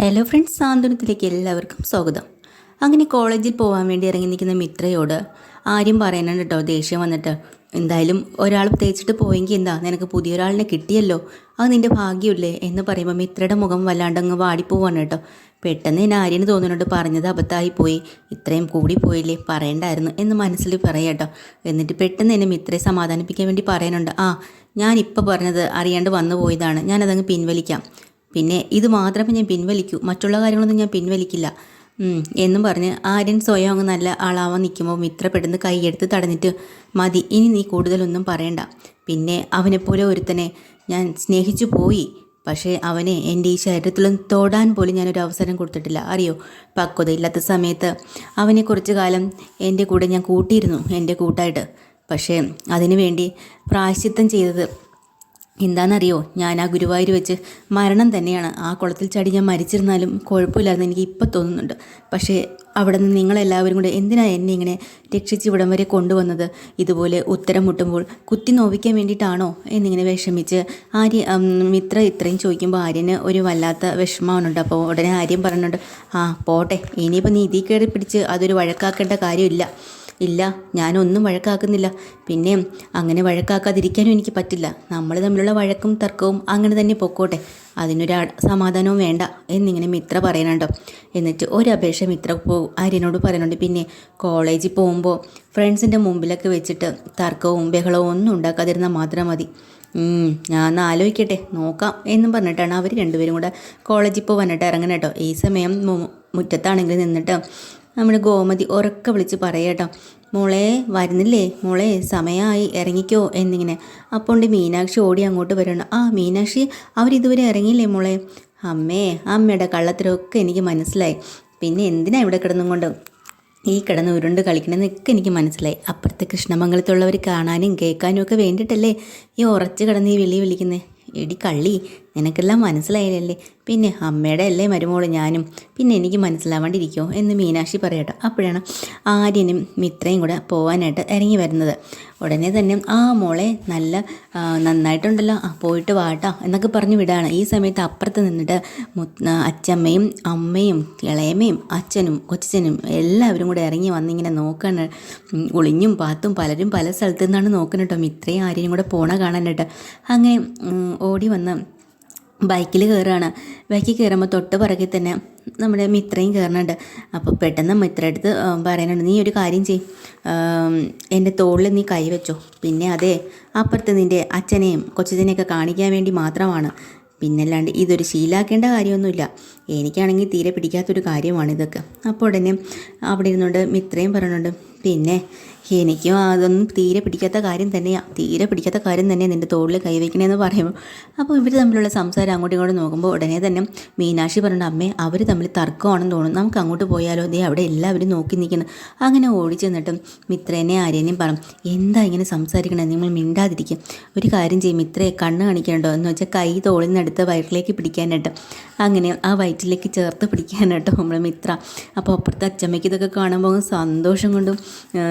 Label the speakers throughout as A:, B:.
A: Hello friends സാന്ത്വനത്തിലേക്ക് എല്ലാവർക്കും സ്വാഗതം. അങ്ങനെ കോളേജിൽ പോകാൻ വേണ്ടി ഇറങ്ങി നിൽക്കുന്ന മിത്രയോട് ആരും പറയാനുണ്ട് കേട്ടോ ദേഷ്യം വന്നിട്ട്. എന്തായാലും ഒരാൾ തേച്ചിട്ട് പോയെങ്കിൽ എന്താ? നിനക്ക് പുതിയൊരാളിനെ കിട്ടിയല്ലോ. അത് നിന്റെ ഭാഗ്യമില്ലേ എന്ന് പറയുമ്പോൾ മിത്രയുടെ മുഖം വല്ലാണ്ട് അങ്ങ് വാടിപ്പോവാണ് കേട്ടോ പെട്ടെന്ന് ഞാൻ ആര്യന് തോന്നുന്നുണ്ട് പറഞ്ഞത് അബദ്ധമായി പോയി. ഇത്രയും കൂടി പോയില്ലേ? പറയണ്ടായിരുന്നു എന്ന് മനസ്സിൽ പറയാട്ടോ എന്നിട്ട് പെട്ടെന്ന് എന്നെ മിത്രയെ സമാധാനിപ്പിക്കാൻ വേണ്ടി പറയാനുണ്ട്. ആ ഞാനിപ്പോൾ പറഞ്ഞത് അറിയാണ്ട് വന്നു പോയതാണ്. ഞാനതങ്ങ് പിൻവലിക്കാം. പിന്നെ ഇത് മാത്രമേ ഞാൻ പിൻവലിക്കൂ. മറ്റുള്ള കാര്യങ്ങളൊന്നും ഞാൻ പിൻവലിക്കില്ല. എന്നും പറഞ്ഞ് ആര്യൻ സ്വയം അങ്ങ് നല്ല ആളാവാൻ നിൽക്കുമ്പോൾ മിത്ര പെട്ടെന്ന് കൈയെടുത്ത് തടഞ്ഞിട്ട് മതി ഇനി നീ കൂടുതലൊന്നും പറയണ്ട. പിന്നെ അവനെപ്പോലെ ഒരുത്തനെ ഞാൻ സ്നേഹിച്ചു പോയി. പക്ഷേ അവനെ എന്റെ ഈ ശരീരത്തിലും തൊടാൻ പോലും ഞാനൊരു അവസരം കൊടുത്തിട്ടില്ല. അറിയോ? പക്വതയില്ലാത്ത സമയത്ത് അവനെ കുറച്ചു കാലം എന്റെ കൂടെ ഞാൻ കൂട്ടിയിരുന്നു എന്റെ കൂട്ടായിട്ട്. പക്ഷേ അതിനു വേണ്ടി പ്രായശ്ചിത്തം ചെയ്തത് എന്താണെന്നറിയോ? ഞാൻ ആ ഗുരുവായൂർ വെച്ച് മരണം തന്നെയാണ്. ആ കുളത്തിൽ ചാടി ഞാൻ മരിച്ചിരുന്നാലും കുഴപ്പമില്ലായിരുന്നു എനിക്ക് ഇപ്പം തോന്നുന്നുണ്ട്. പക്ഷേ അവിടെ നിന്ന് നിങ്ങളെല്ലാവരും കൂടെ എന്തിനാണ് എന്നെ ഇങ്ങനെ രക്ഷിച്ച് ഇവിടം വരെ കൊണ്ടുവന്നത്? ഇതുപോലെ ഉത്തരം മുട്ടുമ്പോൾ കുത്തി നോവിക്കാൻ വേണ്ടിയിട്ടാണോ? എന്നിങ്ങനെ വിഷമിച്ച് ആര്യ മിത്ര ഇത്രയും ചോദിക്കുമ്പോൾ ആര്യന് ഒരു വല്ലാത്ത വിഷമമാണുണ്ട്. അപ്പോൾ ഉടനെ ആര്യം പറയുന്നുണ്ട് ആ പോട്ടെ. ഇനിയിപ്പോൾ നീതി കയറി പിടിച്ച് അതൊരു വഴക്കാക്കേണ്ട കാര്യമില്ല. ഇല്ല ഞാനൊന്നും വഴക്കാക്കുന്നില്ല. പിന്നെ അങ്ങനെ വഴക്കാക്കാതിരിക്കാനും എനിക്ക് പറ്റില്ല. നമ്മൾ തമ്മിലുള്ള വഴക്കും തർക്കവും അങ്ങനെ തന്നെ പൊക്കോട്ടെ. അതിനൊരു സമാധാനവും വേണ്ട എന്നിങ്ങനെ മിത്ര പറയുന്നുണ്ടോ എന്നിട്ട് ഒരു അപേക്ഷ മിത്ര പോ ആര്യനോട് പറയുന്നുണ്ട് പിന്നെ കോളേജിൽ പോകുമ്പോൾ ഫ്രണ്ട്സിന്റെ മുമ്പിലൊക്കെ വെച്ചിട്ട് തർക്കവും ബഹളവും ഒന്നും ഉണ്ടാക്കാതിരുന്നാൽ മാത്രം മതി. ഞാൻ ഒന്ന് ആലോചിക്കട്ടെ. നോക്കാം എന്നും പറഞ്ഞിട്ടാണ് അവർ രണ്ടുപേരും കൂടെ കോളേജിൽ പോകാനായിട്ട് ഇറങ്ങണം കേട്ടോ. ഈ സമയം മുറ്റത്താണെങ്കിൽ നിന്നിട്ട് നമ്മുടെ ഗോമതി ഉറക്കെ വിളിച്ച് പറയട്ടോ മോളെ വരുന്നില്ലേ? മോളെ സമയമായി ഇറങ്ങിക്കോ എന്നിങ്ങനെ. അപ്പോൾ മീനാക്ഷി ഓടി അങ്ങോട്ട് വരണം. ആ മീനാക്ഷി അവരിതുവരെ ഇറങ്ങിയില്ലേ മോളെ? അമ്മേ അമ്മയുടെ കള്ളത്തരമൊക്കെ എനിക്ക് മനസ്സിലായി. പിന്നെ എന്തിനാ ഇവിടെ കിടന്നും കൊണ്ട് ഈ കിടന്ന് ഉരുണ്ട് കളിക്കണമെന്നൊക്കെ എനിക്ക് മനസ്സിലായി. അപ്പുറത്തെ കൃഷ്ണമംഗലത്തുള്ളവർ കാണാനും കേൾക്കാനും ഒക്കെ വേണ്ടിയിട്ടല്ലേ ഈ ഉറച്ച് കിടന്ന് ഈ വിളി വിളിക്കുന്നത് എടി കള്ളി നിനക്കെല്ലാം മനസ്സിലായില്ലേ പിന്നെ അമ്മയുടെ അല്ലേ മരുമോൾ ഞാനും? പിന്നെ എനിക്ക് മനസ്സിലാവാണ്ടിരിക്കുമോ എന്ന് മീനാക്ഷി പറയട്ടോ. അപ്പോഴാണ് ആര്യനും മിത്രയും കൂടെ പോകാനായിട്ട് ഇറങ്ങി വരുന്നത്. ഉടനെ തന്നെ ആ മോളെ നല്ല നന്നായിട്ടുണ്ടല്ലോ. പോയിട്ട് വാട്ടാ എന്നൊക്കെ പറഞ്ഞു വിടാണ്. ഈ സമയത്ത് അപ്പുറത്ത് നിന്നിട്ട് അച്ചമ്മയും അമ്മയും ഇളയമ്മയും അച്ഛനും കൊച്ചനും എല്ലാവരും കൂടെ ഇറങ്ങി വന്നിങ്ങനെ നോക്കാണ്. ഒളിഞ്ഞും പാത്തും പലരും പല സ്ഥലത്തു നിന്നാണ് നോക്കുന്നത് കേട്ടോ. മിത്രയും ആര്യനും കൂടെ പോണ കാണാനായിട്ട്. അങ്ങനെ ഓടി വന്ന് ബൈക്കിൽ കയറുകയാണ്. ബൈക്കിൽ കയറുമ്പോൾ തൊട്ട് പിറകിൽ തന്നെ നമ്മുടെ മിത്രയും കയറുന്നുണ്ട്. അപ്പോൾ പെട്ടെന്ന് മിത്ര അടുത്ത് പറയാനുണ്ട് നീ ഒരു കാര്യം ചെയ് എന്റെ തോളിൽ നീ കൈ വെച്ചോ. പിന്നെ അതെ അപ്പുറത്ത് നിന്റെ അച്ഛനെയും കൊച്ചച്ഛനെയൊക്കെ കാണിക്കാൻ വേണ്ടി മാത്രമാണ്. പിന്നല്ലാണ്ട് ഇതൊരു ശീലാക്കേണ്ട കാര്യമൊന്നുമില്ല. എനിക്കാണെങ്കിൽ തീരെ പിടിക്കാത്തൊരു കാര്യമാണ് ഇതൊക്കെ. അപ്പോൾ ഉടനെ അവിടെ ഇരുന്നുകൊണ്ട് മിത്രയും പറയുന്നുണ്ട് പിന്നെ എനിക്കും അതൊന്നും തീരെ പിടിക്കാത്ത കാര്യം തന്നെയാണ് തീരെ പിടിക്കാത്ത കാര്യം തന്നെ നിന്റെ തോളിൽ കൈവയ്ക്കണേന്ന് പറയുമ്പോൾ അപ്പോൾ ഇവർ തമ്മിലുള്ള സംസാരം അങ്ങോട്ടും ഇങ്ങോട്ടും നോക്കുമ്പോൾ ഉടനെ തന്നെ മീനാക്ഷി പറഞ്ഞ അമ്മേ അവർ തമ്മിൽ തർക്കമാണെന്ന് തോന്നുന്നു. നമുക്ക് അങ്ങോട്ട് പോയാലോ? ദേ അവിടെ എല്ലാവരും നോക്കി നിൽക്കുന്നു അങ്ങനെ ഓടി ചെന്നിട്ടും മിത്രേനെ ആര്യനെയും പറഞ്ഞു എന്താ ഇങ്ങനെ സംസാരിക്കണേ? നിങ്ങൾ മിണ്ടാതിരിക്കും. ഒരു കാര്യം ചെയ്യും മിത്രയെ കണ്ണ് കാണിക്കണ്ടോ എന്ന് വെച്ചാൽ കൈ തോളിൽ നിന്നെടുത്ത് വയറ്റിലേക്ക് പിടിക്കാനായിട്ട്. അങ്ങനെ ആ വയറ്റിലേക്ക് ചേർത്ത് പിടിക്കാനായിട്ട് നമ്മൾ മിത്ര. അപ്പോൾ അപ്പുറത്തെ അച്ചമ്മയ്ക്ക് ഇതൊക്കെ കാണുമ്പോൾ സന്തോഷം കൊണ്ടും ആ,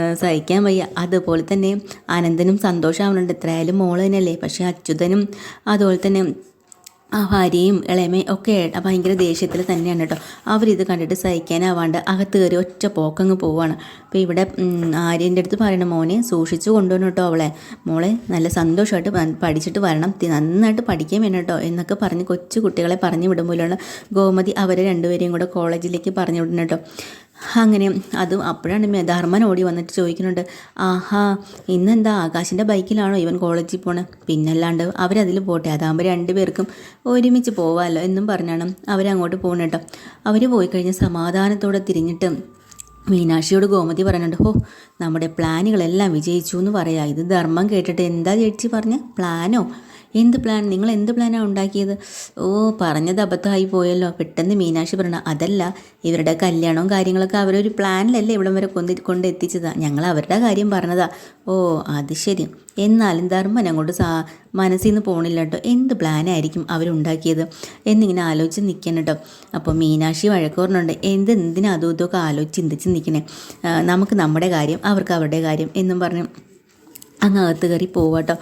A: സഹിക്കാൻ വയ്യ. അതുപോലെ തന്നെ ആനന്ദനും സന്തോഷമാവുന്നുണ്ട് എത്രയായാലും മോൾ തന്നെയല്ലേ. പക്ഷേ അച്യുതനും അതുപോലെ തന്നെ ആ ഭാര്യയും ഇളയമയും ഒക്കെ ഭയങ്കര ദേഷ്യത്തിൽ തന്നെയാണ് കേട്ടോ. അവരിത് കണ്ടിട്ട് സഹിക്കാനാവാണ്ട് അകത്ത് കയറി ഒറ്റ പോക്കങ്ങ് പോവാണ്. അപ്പോൾ ഇവിടെ ആര്യന്റെ അടുത്ത് പറയണം മോനെ സൂക്ഷിച്ചു കൊണ്ടുവന്നു കേട്ടോ അവളെ. മോളെ നല്ല സന്തോഷമായിട്ട് പഠിച്ചിട്ട് വരണം. നന്നായിട്ട് പഠിക്കാൻ വേണം കേട്ടോ എന്നൊക്കെ പറഞ്ഞ് കൊച്ചു കുട്ടികളെ പറഞ്ഞു വിടുമ്പോഴാണ് ഗോമതി അവരെ രണ്ടുപേരെയും കൂടെ കോളേജിലേക്ക് പറഞ്ഞു വിടുന്നത് കേട്ടോ. അങ്ങനെ അതും അപ്പോഴാണ് മെധാർമ്മൻ ഓടി വന്നിട്ട് ചോദിക്കുന്നുണ്ട് ആഹാ ഇന്നെന്താ? ആകാശിന്റെ ബൈക്കിലാണോ ഇവൻ കോളേജിൽ പോണേ? പിന്നല്ലാണ്ട് അവരതിൽ പോട്ടെ അതാകുമ്പോൾ രണ്ടുപേർക്കും ഒരുമിച്ച് പോവാമല്ലോ എന്നും പറഞ്ഞാണ് അവരങ്ങോട്ട് പോകണം കേട്ടോ അവർ പോയി കഴിഞ്ഞ് സമാധാനത്തോടെ തിരിഞ്ഞിട്ട് മീനാക്ഷിയോട് ഗോമതി പറയുന്നുണ്ട് ഹോ നമ്മുടെ പ്ലാനുകളെല്ലാം വിജയിച്ചു എന്ന് പറയാം. ഇത് ധർമ്മം കേട്ടിട്ട് എന്താ ചേച്ചി പറഞ്ഞ? പ്ലാനോ? എന്ത് പ്ലാൻ നിങ്ങൾ എന്ത് പ്ലാനാണ് ഉണ്ടാക്കിയത്? ഓ പറഞ്ഞത് അബദ്ധമായി പോയല്ലോ. പെട്ടെന്ന് മീനാക്ഷി പറഞ്ഞു അതല്ല ഇവരുടെ കല്യാണവും കാര്യങ്ങളൊക്കെ അവരൊരു പ്ലാനിലല്ലേ ഇവിടം വരെ കൊണ്ട് കൊണ്ട് എത്തിച്ചതാ. ഞങ്ങൾ അവരുടെ കാര്യം പറഞ്ഞതാ. ഓ അത് ശരി. എന്നാലും ധർമ്മൻ അങ്ങോട്ട് സാ മനസ്സിൽ നിന്ന് പോണില്ല കേട്ടോ. എന്ത് പ്ലാനായിരിക്കും അവരുണ്ടാക്കിയത്? എന്നിങ്ങനെ ആലോചിച്ച് നിൽക്കണം കേട്ടോ. അപ്പോൾ മീനാക്ഷി വഴക്ക് പറഞ്ഞുണ്ട് എന്ത് എന്തിനാ അതും ഇതൊക്കെ ആലോചിച്ച് ചിന്തിച്ച് നിൽക്കണേ നമുക്ക് നമ്മുടെ കാര്യം അവർക്ക് അവരുടെ കാര്യം എന്നും പറഞ്ഞ്. അങ്ങ് അകത്ത് കയറി പോവാട്ടോ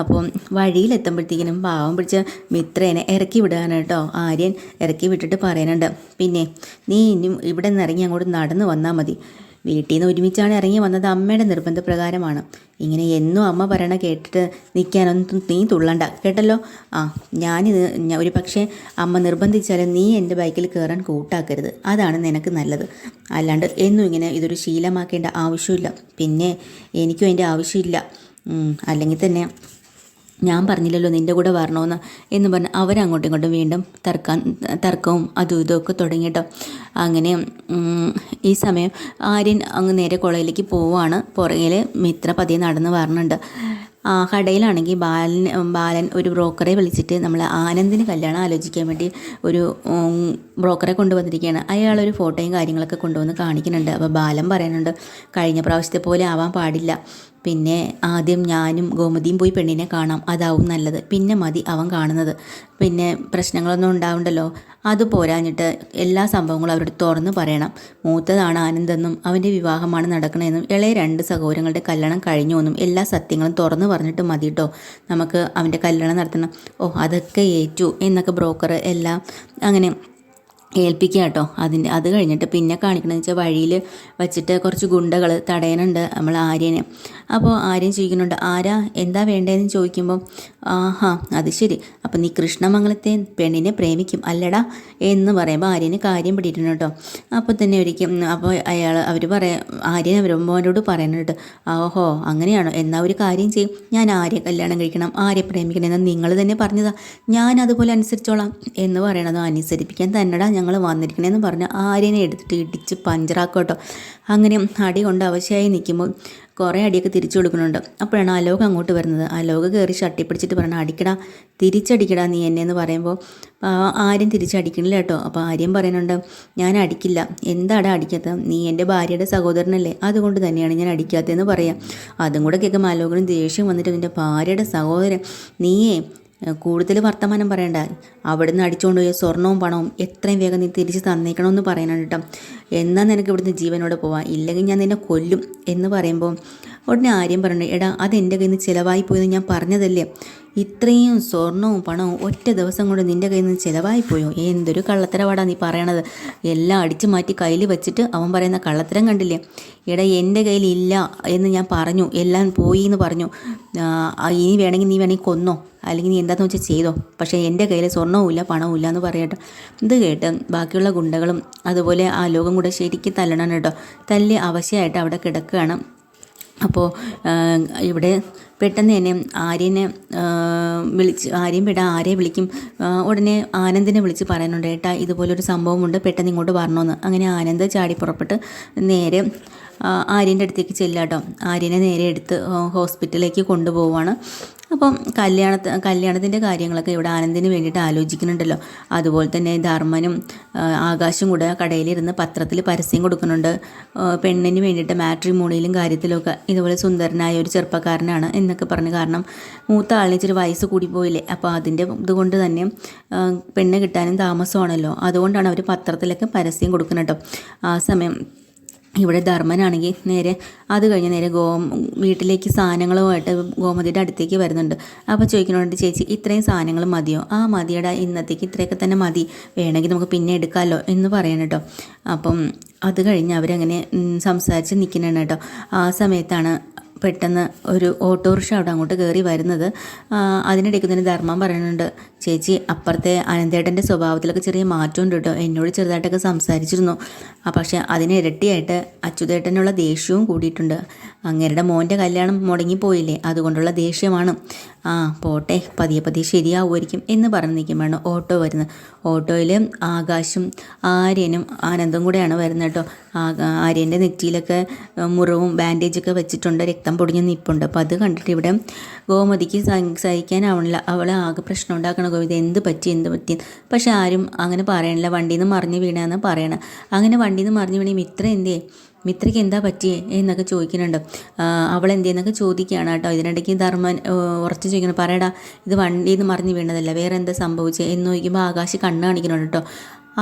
A: അപ്പം വഴിയിലെത്തുമ്പോഴത്തേക്കിനും പാവം പിടിച്ച മിത്രേനെ ഇറക്കി വിടുകയാണ് കേട്ടോ ആര്യൻ ഇറക്കി വിട്ടിട്ട് പറയാനുണ്ട് പിന്നെ നീ ഇനിയും ഇവിടെ നിന്ന് ഇറങ്ങി അങ്ങോട്ട് നടന്നു വന്നാൽ മതി. വീട്ടിൽ നിന്ന് ഒരുമിച്ചാണ് ഇറങ്ങി വന്നത് അമ്മയുടെ നിർബന്ധപ്രകാരമാണ്. ഇങ്ങനെ എന്നും അമ്മ പറയണ കേട്ടിട്ട് നിൽക്കാനൊന്നും നീ തുള്ളണ്ട. കേട്ടല്ലോ? ആ ഞാനിത് ഒരു പക്ഷേ അമ്മ നിർബന്ധിച്ചാലും നീ എന്റെ ബൈക്കിൽ കയറാൻ കൂട്ടാക്കരുത്. അതാണ് നിനക്ക് നല്ലത്. അല്ലാണ്ട് എന്നും ഇങ്ങനെ ഇതൊരു ശീലമാക്കേണ്ട ആവശ്യമില്ല. പിന്നെ എനിക്കും അതിന്റെ ആവശ്യമില്ല. അല്ലെങ്കിൽ തന്നെ ഞാൻ പറഞ്ഞില്ലല്ലോ നിന്റെ കൂടെ വരണമെന്ന് എന്ന് പറഞ്ഞ് അവരങ്ങോട്ടും ഇങ്ങോട്ടും വീണ്ടും തർക്കാൻ തർക്കവും അതും ഇതൊക്കെ തുടങ്ങിയിട്ടോ അങ്ങനെ ഈ സമയം ആര്യൻ അങ്ങ് നേരെ കുളയിലേക്ക് പോവാണ് പുറകിൽ മിത്ര പതിയെ നടന്ന് വരണുണ്ട്. ആ കടയിലാണെങ്കിൽ ബാലൻ ബാലൻ ഒരു ബ്രോക്കറെ വിളിച്ചിട്ട് നമ്മൾ ആനന്ദിന് കല്യാണം ആലോചിക്കാൻ വേണ്ടി ഒരു ബ്രോക്കറെ കൊണ്ടുവന്നിരിക്കുകയാണ്. അയാൾ ഒരു ഫോട്ടോയും കാര്യങ്ങളൊക്കെ കൊണ്ടുവന്ന് കാണിക്കുന്നുണ്ട്. അപ്പോൾ ബാലൻ പറയുന്നുണ്ട് കഴിഞ്ഞ പ്രാവശ്യത്തെ പോലെ ആവാൻ പാടില്ല. പിന്നെ ആദ്യം ഞാനും ഗോമതിയും പോയി പെണ്ണിനെ കാണാം. അതാവും നല്ലത്. പിന്നെ മതി അവൻ കാണുന്നത്. പിന്നെ പ്രശ്നങ്ങളൊന്നും ഉണ്ടാവണ്ടല്ലോ. അത് പോരാഞ്ഞിട്ട് എല്ലാ സംഭവങ്ങളും അവരോട് തുറന്ന് പറയണം. മൂത്തതാണ് ആനന്ദെന്നും അവന്റെ വിവാഹമാണ് നടക്കണതെന്നും ഇളയ രണ്ട് സഹോദരങ്ങളുടെ കല്യാണം കഴിഞ്ഞു എന്നും എല്ലാ സത്യങ്ങളും തുറന്ന് പറഞ്ഞിട്ട് മതി കേട്ടോ നമുക്ക് അവന്റെ കല്യാണം നടത്തണം. ഓ അതൊക്കെ ഏറ്റു എന്നൊക്കെ ബ്രോക്കർ എല്ലാം അങ്ങനെ ഏൽപ്പിക്കുക കേട്ടോ. അതിന്റെ അത് കഴിഞ്ഞിട്ട് പിന്നെ കാണിക്കണമെന്ന് വെച്ചാൽ വഴിയിൽ വെച്ചിട്ട് കുറച്ച് ഗുണ്ടകൾ തടയാനുണ്ട് നമ്മൾ ആര്യനെ. അപ്പോൾ ആര്യൻ ചോദിക്കുന്നുണ്ട് ആരാ? എന്താ വേണ്ടതെന്ന് ചോദിക്കുമ്പോൾ ആഹാ അത് ശരി. അപ്പം നീ കൃഷ്ണമംഗലത്തെ പെണ്ണിനെ പ്രേമിക്കും അല്ലടാ എന്ന് പറയുമ്പോൾ ആര്യന് കാര്യം പിടിയിട്ടുണ്ട് കേട്ടോ. അപ്പോൾ തന്നെ ഒരിക്കും അപ്പോൾ അയാൾ അവർ പറയാ ആര്യൻ അവരമ്മോനോട് പറയുന്നുണ്ട്. ഓഹോ അങ്ങനെയാണോ? എന്നാൽ ഒരു കാര്യം ചെയ്യും. ഞാൻ ആര്യ കല്യാണം കഴിക്കണം ആര്യ പ്രേമിക്കണം എന്ന് നിങ്ങൾ തന്നെ പറഞ്ഞതാ. ഞാൻ അതുപോലെ അനുസരിച്ചോളാം എന്ന് പറയണത് അനുസരിപ്പിക്കാൻ തന്നെടാ ഞങ്ങൾ വന്നിരിക്കണേന്ന് പറഞ്ഞ് ആര്യനെ എടുത്തിട്ട് ഇടിച്ച് പഞ്ചറാക്കും കേട്ടോ. അങ്ങനെ അടി കൊണ്ട് അവശയായി നിൽക്കുമ്പോൾ കുറേ അടിയൊക്കെ തിരിച്ചു കൊടുക്കുന്നുണ്ട്. അപ്പോഴാണ് അലോക അങ്ങോട്ട് വരുന്നത്. അലോക കയറി ഷട്ടി പിടിച്ചിട്ട് പറയണം അടിക്കടാ തിരിച്ചടിക്കടാ നീ എന്നെ എന്ന് പറയുമ്പോൾ ആരും തിരിച്ചടിക്കണില്ല കേട്ടോ. അപ്പോൾ ആര്യം പറയുന്നുണ്ട് ഞാൻ അടിക്കില്ല. എന്താടാ അടിക്കാത്ത നീ എന്റെ ഭാര്യയുടെ സഹോദരനല്ലേ? അതുകൊണ്ട് തന്നെയാണ് ഞാൻ അടിക്കാത്തതെന്ന് പറയാം. അതും കൂടെ കേൾക്കുമ്പോൾ അലോകനും ദേഷ്യം വന്നിട്ട് നിന്റെ ഭാര്യയുടെ സഹോദരൻ നീയേ കൂടുതൽ വർത്തമാനം പറയണ്ട. അവിടുന്ന് അടിച്ചുകൊണ്ട് പോയ സ്വർണവും പണവും എത്രയും വേഗം നീ തിരിച്ച് തന്നേക്കണമെന്ന് പറയാനാണ് കേട്ടോ എന്നാൽ നിനക്ക് ഇവിടുന്ന് ജീവനോടെ പോവാം? ഇല്ലെങ്കിൽ ഞാൻ നിന്നെ കൊല്ലും എന്ന് പറയുമ്പോൾ ഉടനെ ആര്യം പറഞ്ഞു എടാ അതെന്റെ കയ്യിൽ നിന്ന് ചിലവായി പോയെന്ന് ഞാൻ പറഞ്ഞതല്ലേ? ഇത്രയും സ്വർണവും പണവും ഒറ്റ ദിവസം കൊണ്ട് നിന്റെ കയ്യിൽ നിന്ന് ചിലവായി പോയോ? എന്തൊരു കള്ളത്തരവാടാ നീ പറയണത്. എല്ലാം അടിച്ചു മാറ്റി കയ്യിൽ വെച്ചിട്ട് അവൻ പറയുന്ന കള്ളത്തരം കണ്ടില്ലേ? എടാ എന്റെ കയ്യിൽ ഇല്ല എന്ന് ഞാൻ പറഞ്ഞു. എല്ലാം പോയി എന്ന് പറഞ്ഞു. ഇനി വേണമെങ്കിൽ നീ വേണമെങ്കിൽ കൊന്നോ. അല്ലെങ്കിൽ നീ എന്താണെന്ന് വെച്ചാൽ ചെയ്തോ. പക്ഷേ എന്റെ കയ്യിൽ സ്വർണവും ഇല്ല പണവും ഇല്ല എന്ന് പറയട്ടെ. ഇത് കേട്ട് ബാക്കിയുള്ള ഗുണ്ടകളും അതുപോലെ ആ ലോകം കൂടെ ശരിക്കും തല്ലണം കേട്ടോ. തല്ലി അവശയായിട്ട് അവിടെ കിടക്കുകയാണ്. അപ്പോൾ ഇവിടെ പെട്ടെന്ന് തന്നെ ആര്യനെ വിളിച്ച് ആര്യം പെട്ട ആരെ വിളിക്കും? ഉടനെ ആനന്ദിനെ വിളിച്ച് പറയാനുണ്ട് ഏട്ടാ ഇതുപോലൊരു സംഭവമുണ്ട് പെട്ടെന്ന് ഇങ്ങോട്ട് വരണമെന്ന് അങ്ങനെ ആനന്ദ് ചാടി പുറപ്പെട്ട് നേരെ ആര്യന്റെ അടുത്തേക്ക് ചെല്ലാട്ടോ ആര്യനെ നേരെ എടുത്ത് ഹോസ്പിറ്റലിലേക്ക് കൊണ്ടുപോവാണ് അപ്പം കല്യാണ കല്യാണത്തിന്റെ കാര്യങ്ങളൊക്കെ ഇവിടെ ആനന്ദിന് വേണ്ടിയിട്ട് ആലോചിക്കുന്നുണ്ടല്ലോ. അതുപോലെ തന്നെ ധർമ്മനും ആകാശും കൂടെ കടയിലിരുന്ന് പത്രത്തിൽ പരസ്യം കൊടുക്കുന്നുണ്ട്. പെണ്ണിന് വേണ്ടിയിട്ട് മാട്രിമോണിയിലും കാര്യത്തിലൊക്കെ ഇതുപോലെ സുന്ദരനായ ഒരു ചെറുപ്പക്കാരനാണ് എന്നൊക്കെ പറഞ്ഞു കാരണം മൂത്ത ആളിന് ഇച്ചിരി വയസ്സ് കൂടി പോയില്ലേ. അപ്പോൾ അതിന്റെ ഇതുകൊണ്ട് തന്നെ പെണ്ണ് കിട്ടാനും താമസമാണല്ലോ. അതുകൊണ്ടാണ് അവർ പത്രത്തിലൊക്കെ പരസ്യം കൊടുക്കുന്നത് ആ സമയം ഇവിടെ ധർമ്മനാണെങ്കിൽ നേരെ അത് കഴിഞ്ഞ് നേരെ ഗോ വീട്ടിലേക്ക് സാധനങ്ങളുമായിട്ട് ഗോമതിയുടെ അടുത്തേക്ക് വരുന്നുണ്ട്. അപ്പോൾ ചോദിക്കുന്നുണ്ട് ചേച്ചി ഇത്രയും സാധനങ്ങൾ മതിയോ? ആ മതിയുടെ ഇന്നത്തേക്ക് ഇത്രയൊക്കെ തന്നെ മതി. വേണമെങ്കിൽ നമുക്ക് പിന്നെ എടുക്കാമല്ലോ എന്ന് പറയണം കേട്ടോ. അപ്പം അത് കഴിഞ്ഞ് അവരങ്ങനെ സംസാരിച്ച് നിൽക്കുന്നുണ്ട് കേട്ടോ. ആ സമയത്താണ് പെട്ടെന്ന് ഒരു ഓട്ടോറിക്ഷ അവിടെ അങ്ങോട്ട് കയറി വരുന്നത്. അതിനിടയ്ക്ക് തന്നെ ധർമ്മം പറയുന്നുണ്ട് ചേച്ചി അപ്പുറത്തെ അനന്തേട്ടന്റെ സ്വഭാവത്തിലൊക്കെ ചെറിയ മാറ്റമുണ്ട് കേട്ടോ. എന്നോട് ചെറുതായിട്ടൊക്കെ സംസാരിച്ചിരുന്നു. പക്ഷേ അതിന് ഇരട്ടിയായിട്ട് അച്യുതേട്ടനുള്ള ദേഷ്യവും കൂടിയിട്ടുണ്ട്. അങ്ങേരുടെ മോന്റെ കല്യാണം മുടങ്ങിപ്പോയില്ലേ അതുകൊണ്ടുള്ള ദേഷ്യമാണ്. ആ പോട്ടെ പതിയെ പതിയെ ശരിയാവുമായിരിക്കും എന്ന് പറഞ്ഞ് നിൽക്കുമ്പോഴാണ് ഓട്ടോ വരുന്നത്. ഓട്ടോയിൽ ആകാശും ആര്യനും ആനന്ദും കൂടെയാണ് വരുന്നത് കേട്ടോ. ആര്യന്റെ നെറ്റിയിലൊക്കെ മുറവും ബാൻഡേജൊക്കെ വെച്ചിട്ടുണ്ട്. രക്തം പൊടിഞ്ഞ് നിൽപ്പുണ്ട് അപ്പോൾ അത് കണ്ടിട്ട് ഇവിടെ ഗോമതിക്ക് സഹി- സഹിക്കാനാവണില്ല അവളെ ആകെ പ്രശ്നം ഉണ്ടാക്കണ ഗോവിത എന്ത് പറ്റി എന്ത് പറ്റി? പക്ഷെ ആരും അങ്ങനെ പറയണില്ല. വണ്ടിയിൽ നിന്ന് മറിഞ്ഞ് വീണാന്ന് പറയണം. അങ്ങനെ വണ്ടിയിൽ നിന്ന് മറിഞ്ഞ് വീണേ ഇത്ര എന്തേ മിത്രയ്ക്ക് എന്താ പറ്റിയേ എന്നൊക്കെ ചോദിക്കുന്നുണ്ട്. അവൾ എന്തേന്നൊക്കെ ചോദിക്കുകയാണ് കേട്ടോ. ഇതിനിടയ്ക്ക് ധർമ്മൻ ഉറച്ചു ചോദിക്കണം പറയടാ ഇത് വണ്ടിയിൽ നിന്ന് മറിഞ്ഞ് വീണതല്ല വേറെ എന്താ സംഭവിച്ചത് എന്ന് ചോദിക്കുമ്പോൾ ആകാശ് കണ്ണ് കാണിക്കുന്നുണ്ട് കേട്ടോ.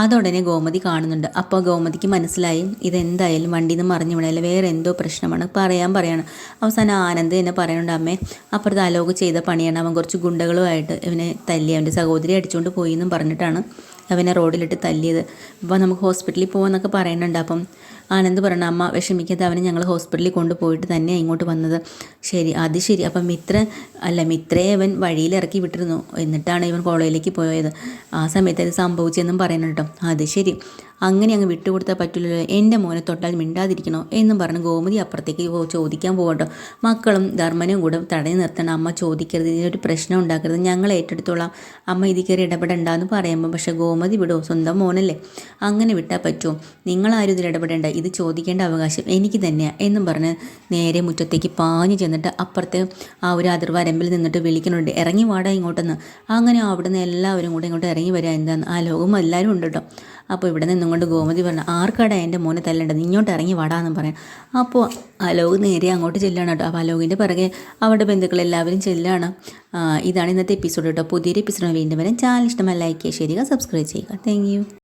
A: അതുടനെ ഗോമതി കാണുന്നുണ്ട്. അപ്പോൾ ഗോമതിക്ക് മനസ്സിലായി ഇതെന്തായാലും വണ്ടിയിൽ നിന്ന് മറിഞ്ഞു വിടാല്ല വേറെ എന്തോ പ്രശ്നമാണ് പറയാൻ പറയാണ്. അവസാനം ആനന്ദ് എന്നെ പറയുന്നുണ്ട് അമ്മേ അപ്പുറത്ത് അലോക് ചെയ്ത പണിയാണ് അവൻ കുറച്ച് ഗുണ്ടകളുമായിട്ട് ഇവനെ തല്ലി അവന്റെ സഹോദരി അടിച്ചുകൊണ്ട് പോയി എന്നും പറഞ്ഞിട്ടാണ്. അവനെ റോഡിലിട്ട് തല്ലിയത്. ഇപ്പോൾ നമുക്ക് ഹോസ്പിറ്റലിൽ പോകുമെന്നൊക്കെ പറയുന്നുണ്ട്. അപ്പം ആനന്ദ് പറഞ്ഞു അമ്മ വിഷമിക്കാതെ അവനെ ഞങ്ങൾ ഹോസ്പിറ്റലിൽ കൊണ്ടുപോയിട്ട് തന്നെ ഇങ്ങോട്ട് വന്നത്. ശരി അത് ശരി. അപ്പം മിത്ര അല്ല മിത്രയെ അവൻ വഴിയിൽ ഇറക്കി വിട്ടിരുന്നു. എന്നിട്ടാണ് ഇവൻ കോളേജിലേക്ക് പോയത്. ആ സമയത്ത് അത് സംഭവിച്ചെന്നും പറയുന്നുണ്ട് അത് ശരി. അങ്ങനെ അങ്ങ് വിട്ടുകൊടുത്താൽ പറ്റില്ലല്ലോ എന്റെ മോനെ തൊട്ടാൽ മിണ്ടാതിരിക്കണോ എന്നും പറഞ്ഞ് ഗോമതി അപ്പുറത്തേക്ക് ചോദിക്കാൻ പോകട്ടോ. മക്കളും ധർമ്മനും കൂടെ തടഞ്ഞു നിർത്തണം. അമ്മ ചോദിക്കരുത്. ഇതിനൊരു പ്രശ്നം ഉണ്ടാക്കരുത്. ഞങ്ങൾ ഏറ്റെടുത്തോളാം. അമ്മ ഇതിൽ കയറി ഇടപെടണ്ടെന്ന് പറയുമ്പോൾ പക്ഷേ ഗോമതി വിടുമോ സ്വന്തം മോനല്ലേ. അങ്ങനെ വിട്ടാൽ പറ്റുമോ? നിങ്ങളാരും ഇതിൽ ഇടപെടേണ്ട. ഇത് ചോദിക്കേണ്ട അവകാശം എനിക്ക് തന്നെയാണ് എന്നും പറഞ്ഞ് നേരെ മുറ്റത്തേക്ക് പാഞ്ഞു ചെന്നിട്ട് അപ്പുറത്തെ ആ ഒരു അതിർവരമ്പിൽ നിന്നിട്ട് വിളിക്കുന്നുണ്ട് ഇറങ്ങി വാടാ ഇങ്ങോട്ടെന്ന്. അങ്ങനെ അവിടുന്ന് എല്ലാവരും കൂടെ ഇങ്ങോട്ട് ഇറങ്ങി വരിക എന്താണ് ആ ലോകം എല്ലാവരും ഉണ്ട് കേട്ടോ അപ്പോൾ ഇവിടെ നിന്നും കൊണ്ട് ഗോമതി പറഞ്ഞു ആർക്കാടാ എന്റെ മോനെ തല്ലേണ്ടത്? ഇങ്ങോട്ട് ഇറങ്ങി വാടാന്നും പറയാം അപ്പോൾ അലോക് നേരെ അങ്ങോട്ട് ചെല്ലുകയാണ് കേട്ടോ. അപ്പോൾ അലോകിന്റെ പിറകെ അവിടെ ബന്ധുക്കൾ എല്ലാവരും ചെല്ലുകയാണ് ഇതാണ് ഇന്നത്തെ എപ്പിസോഡ് കേട്ടോ. പുതിയൊരു എപ്പിസോഡ് വീണ്ടും വരാൻ ചാനൽ ഇഷ്ടമല്ല ലൈക്ക് ചെയ്യുക ശരിയാ സബ്സ്ക്രൈബ് ചെയ്യുക. താങ്ക്